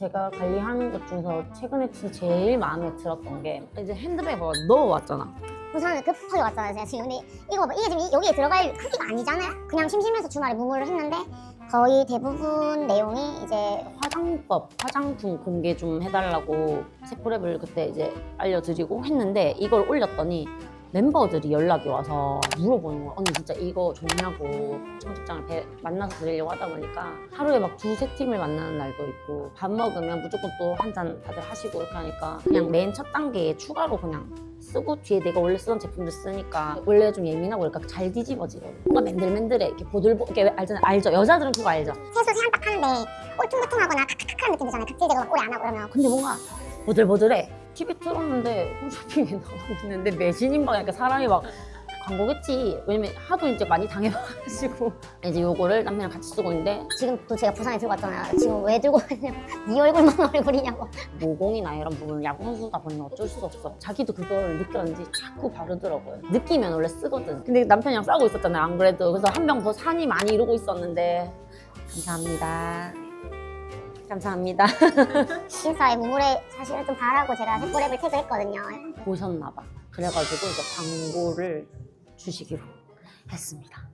제가 관리하는 것 중에서 최근에 진짜 제일 마음에 들었던 게 이제 핸드백을 넣어왔잖아. 우선은 급하게 왔잖아요 제가 지금 근데 이거 봐 이게 지금 이- 여기에 들어갈 크기가 아니잖아요 그냥 심심해서 주말에 무무를 했는데 거의 대부분 내용이 이제 화장법, 화장품 공개 좀 해달라고 세포랩을 그때 이제 알려드리고 했는데 이걸 올렸더니 멤버들이 연락이 와서 물어보는 거야. 언니 진짜 이거 좋냐고 청첩장을 배- 만나서 드리려고 하다 보니까 하루에 막 두세 팀을 만나는 날도 있고 밥 먹으면 무조건 또 한 잔 다들 하시고 이렇게 하니까 그냥 맨 첫 단계에 추가로 그냥 쓰고 뒤에 내가 원래 쓰던 제품들 쓰니까 원래 좀 예민하고 그러니까 잘 뒤집어지거든. 뭔가 맨들맨들해 이렇게 보들보 이렇게 알잖아 알죠? 여자들은 그거 알죠? 세수 세안 딱 하는데 울퉁불퉁하거나 칵칵한 느낌 들잖아요 각질 제거 막 오래 안 하고 그러면 근데 뭔가 보들보들해. TV 틀었는데 홈쇼핑에 나오고 있는데 매진인 방에 이렇게 사람이 막 광고겠지. 왜냐면 하도 이제 많이 당해봐가지고 이제 요거를 남편이랑 같이 쓰고 있는데 지금 또 제가 부산에 들고 왔잖아요 지금 왜 들고 왔냐고 네 얼굴만 얼굴이냐고 모공이나 이런 부분 야구 선수다 보니 어쩔 수 없어. 자기도 그걸 느꼈는지 자꾸 바르더라고요. 느끼면 원래 쓰거든. 근데 남편이랑 싸우고 있었잖아요. 안 그래도 그래서 한 병더 사니 많이 이러고 있었는데 감사합니다. 감사합니다. 인스타에 무물에 사실은 좀 바라고 제가 세포랩을 태그했거든요 보셨나 봐. 그래가지고 이제 광고를 주시기로 했습니다.